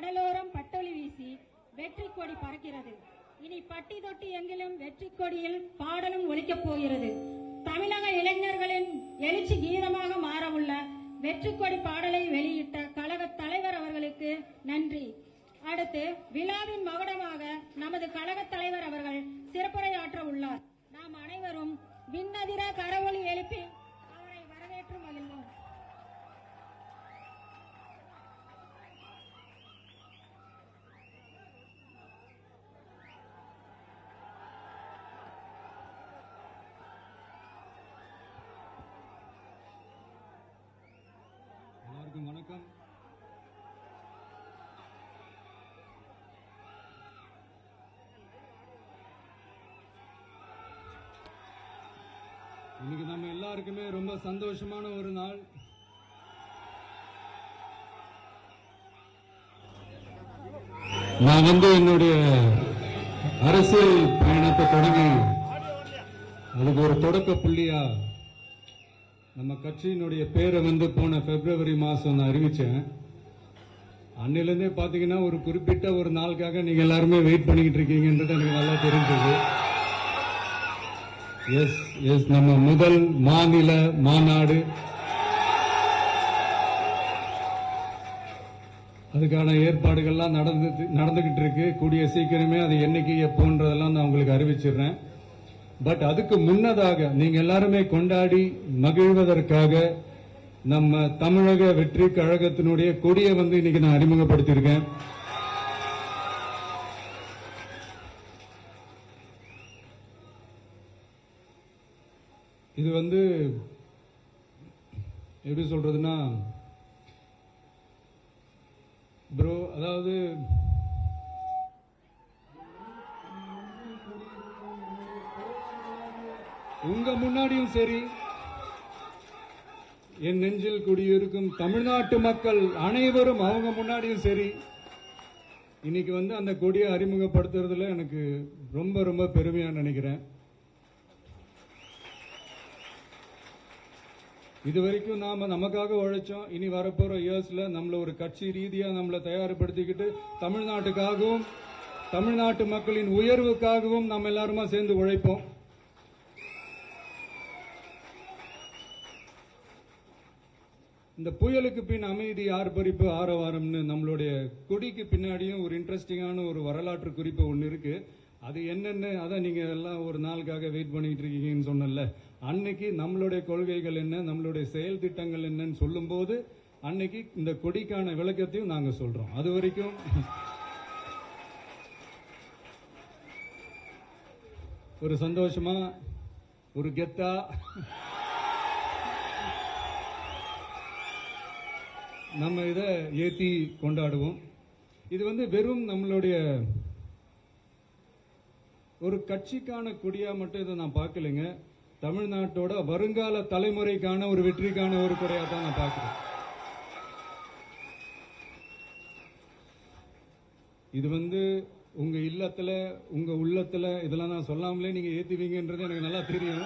கடலோரம் பட்டொலி வீசி வெற்றி கொடி பறக்கிறது. இனி பட்டி தொட்டி எங்கிலும் வெற்றி கொடியில் பாடலும் ஒழிக்கப் போகிறது. தமிழக இளைஞர்களின் எழுச்சி கீதமாக மாறவுள்ள வெற்றி கொடி பாடலை வெளியிட்ட கழக தலைவர் அவர்களுக்கு நன்றி. அடுத்து விழாவின் மகுடமாக நமது கழக தலைவர் அவர்கள் சிறப்புரையாற்ற உள்ளார் நாம் அனைவரும் விண்ணதிர கரவொலி எழுப்பி வணக்கம். இன்னைக்கு நம்ம எல்லாருக்குமே ரொம்ப சந்தோஷமான ஒரு நாள். நான் வந்து என்னுடைய அரசியல் பயணத்தை தொடங்கி அதுக்கு ஒரு தொடக்க புள்ளியா நம்ம கட்சியினுடைய பேரை வந்து போன பிப்ரவரி மாசம் நான் அறிவிச்சேன். அன்னிலிருந்தே பாத்தீங்கன்னா ஒரு குறிப்பிட்ட ஒரு நாளுக்காக நீங்க எல்லாருமே வெயிட் பண்ணிக்கிட்டு இருக்கீங்கன்றது எனக்கு நல்லா தெரிஞ்சது. எஸ் எஸ் நம்ம முதல் மாநில மாநாடு. அதுக்கான ஏற்பாடுகள்லாம் நடந்து நடந்துகிட்டு இருக்கு. கூடிய சீக்கிரமே அது என்னைக்கு எப்போன்றதெல்லாம் நான் உங்களுக்கு அறிவிச்சிடுறேன். பட் அதுக்கு முன்னதாக நீங்க எல்லாருமே கொண்டாடி மகிழ்வதற்காக நம்ம தமிழக வெற்றி கழகத்தினுடைய கொடியை வந்து இன்னைக்கு நான் அறிமுகப்படுத்தியிருக்கேன். இது வந்து எப்படி சொல்றதுன்னா ப்ரோ அதாவது உங்க முன்னாடியும் சரி என் நெஞ்சில் குடியிருக்கும் தமிழ்நாட்டு மக்கள் அனைவரும் அவங்க முன்னாடியும் சரி இன்னைக்கு வந்து அந்த கொடியை அறிமுகப்படுத்துறதுல எனக்கு ரொம்ப ரொம்ப பெருமையா நினைக்கிறேன். இது வரைக்கும் நாம நமக்காக உழைச்சோம் இனி வரப்போற இயர்ஸ்ல நம்மள ஒரு கட்சி ரீதியா நம்மளை தயார்படுத்திக்கிட்டு தமிழ்நாட்டுக்காகவும் தமிழ்நாட்டு மக்களின் உயர்வுக்காகவும் நம்ம எல்லாருமா சேர்ந்து உழைப்போம். இந்த புயலுக்கு பின் அமைதி ஆர்ப்பரிப்பு ஆரவாரம்னு நம்மளுடைய கொடிக்கு பின்னாடியும் ஒரு இன்ட்ரெஸ்டிங்கான ஒரு வரலாற்று குறிப்பு ஒன்று இருக்கு. அது என்னென்ன அதான் நீங்க எல்லாம் ஒரு நாளுக்காக வெயிட் பண்ணிட்டு இருக்கீங்கன்னு சொன்னல அன்னைக்கு நம்மளுடைய கொள்கைகள் என்ன நம்மளுடைய செயல் திட்டங்கள் என்னன்னு சொல்லும்போது அன்னைக்கு இந்த கொடிக்கான விளக்கத்தையும் நாங்க சொல்றோம். அது வரைக்கும் ஒரு சந்தோஷமா ஒரு கெத்தா நம்ம இதை ஏற்றி கொண்டாடுவோம். இது வந்து வெறும் நம்மளுடைய ஒரு கட்சிக்கான கொடியா மட்டும் இதை நான் பார்க்கலைங்க. தமிழ்நாட்டோட வருங்கால தலைமுறைக்கான ஒரு வெற்றிக்கான ஒரு கொடையா தான் நான் பார்க்கிறேன். இது வந்து உங்க இல்லத்துல உங்க உள்ளத்துல இதெல்லாம் நான் சொல்லாமலே நீங்க ஏத்துவீங்கன்றது எனக்கு நல்லா தெரியும்.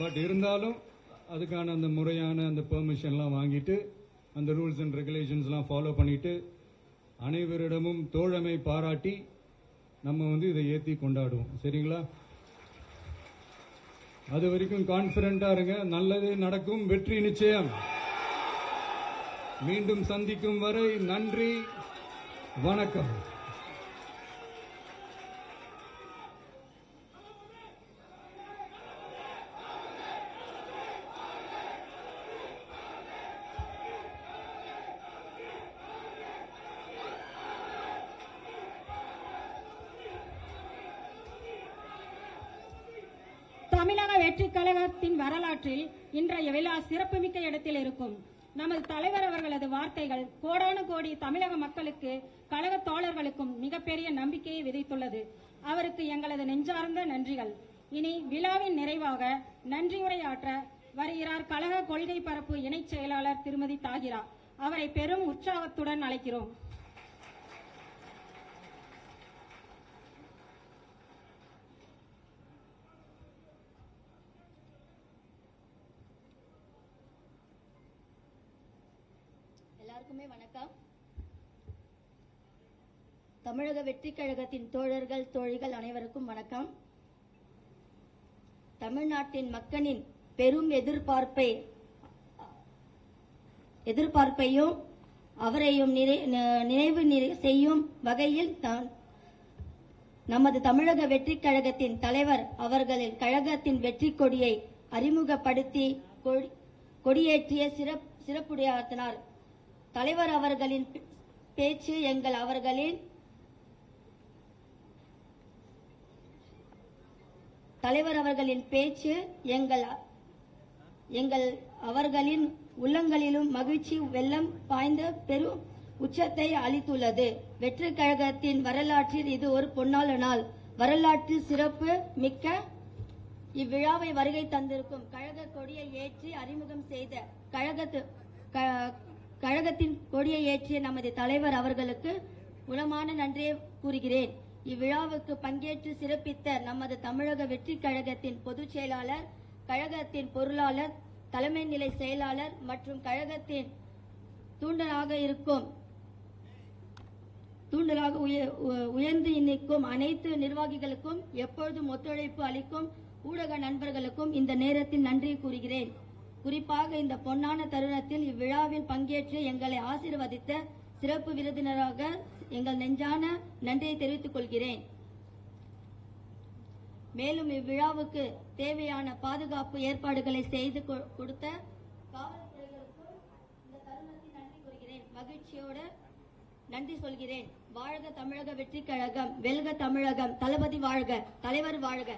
பட் இருந்தாலும் அதுக்கான அந்த முறையான அந்த பெர்மிஷன்லாம் வாங்கிட்டு அந்த ரூல்ஸ் அண்ட் ரெகுலேஷன்ஸ்லாம் ஃபாலோ பண்ணிட்டு அனைவரிடமும் தோழமை பாராட்டி நம்ம வந்து இதை ஏற்றி கொண்டாடுவோம். சரிங்களா? அது வரைக்கும் கான்பிடண்டா இருங்க. நல்லது நடக்கும். வெற்றி நிச்சயம். மீண்டும் சந்திக்கும் வரை நன்றி. வணக்கம். தமிழக வெற்றி கழகத்தின் வரலாற்றில் இன்றைய விழா சிறப்புமிக்க இடத்தில் இருக்கும். நமது தலைவர் அவர்களது வார்த்தைகள் கோடானு கோடி தமிழக மக்களுக்கு கழக தோழர்களுக்கும் மிகப்பெரிய நம்பிக்கையை விதைத்துள்ளது. அவருக்கு எங்களது நெஞ்சார்ந்த நன்றிகள். இனி விழாவின் நிறைவாக நன்றியுரையாற்ற வருகிறார் கழக கொள்கை பரப்பு இணைச் செயலாளர் திருமதி தாகிரா. அவரை பெரும் உற்சாகத்துடன் அழைக்கிறோம் எல்லாருக்குமே வணக்கம் தமிழக வெற்றிக் கழகத்தின் தோழர்கள் தோழிகள் அனைவருக்கும் வணக்கம். தமிழ்நாட்டின் மக்களின் பெரும் எதிர்பார்ப்பை எதிர்பார்ப்பையும் அவரையும் நிறை- நினைவு செய்யும் வகையில் தான் நமது தமிழக வெற்றிக் கழகத்தின் தலைவர் அவர்களின் கழகத்தின் வெற்றி கொடியை அறிமுகப்படுத்தி கொடி- கொடியேற்றிய சிறப் சிறப்புடையாற்றினார் தலைவர் அவர்களின் பேச்சு எங்கள் அவர்களின் தலைவர் அவர்களின் பேச்சு எங்கள் எங்கள் அவர்களின் உள்ளங்களிலும் மகிழ்ச்சி வெள்ளம் பாய்ந்த பெரும் உச்சத்தை அளித்துள்ளது. வெற்றி கழகத்தின் வரலாற்றில் இது ஒரு பொன்னாள நாள் வரலாற்று சிறப்பு மிக்க இவ்விழாவை வருகை தந்திருக்கும் கழக கொடியை ஏற்றி அறிமுகம் செய்த கழகத்து கழகத்தின் கொடியை ஏற்றிய நமது தலைவர் அவர்களுக்கு உளமான நன்றியை கூறுகிறேன். இவ்விழாவுக்கு பங்கேற்று சிறப்பித்த நமது தமிழக வெற்றி கழகத்தின் பொதுச் செயலாளர் கழகத்தின் பொருளாளர் தலைமை நிலை செயலாளர் மற்றும் கழகத்தின் தூண்டலாக இருக்கும் தூண்டலாக உய- உ- உயர்ந்து நிற்கும் அனைத்து நிர்வாகிகளுக்கும் எப்பொழுதும் ஒத்துழைப்பு அளிக்கும் ஊடக நண்பர்களுக்கும் இந்த நேரத்தில் நன்றி கூறுகிறேன். குறிப்பாக இந்த பொன்னான தருணத்தில் இவ்விழாவில் பங்கேற்று எங்களை ஆசீர்வதித்த சிறப்பு விருந்தினராக எங்கள் நெஞ்சான நன்றியை தெரிவித்துக் கொள்கிறேன். மேலும் இவ்விழாவுக்கு தேவையான பாதுகாப்பு ஏற்பாடுகளை செய்து கொடுத்த காவல்துறைகளுக்கும் இந்த தருணத்தில் நன்றி கூறுகிறேன். மகிழ்ச்சியோட நன்றி சொல்கிறேன். வாழ்க தமிழக வெற்றி கழகம் வெல்க தமிழகம் தளபதி வாழ்க தலைவர் வாழ்க.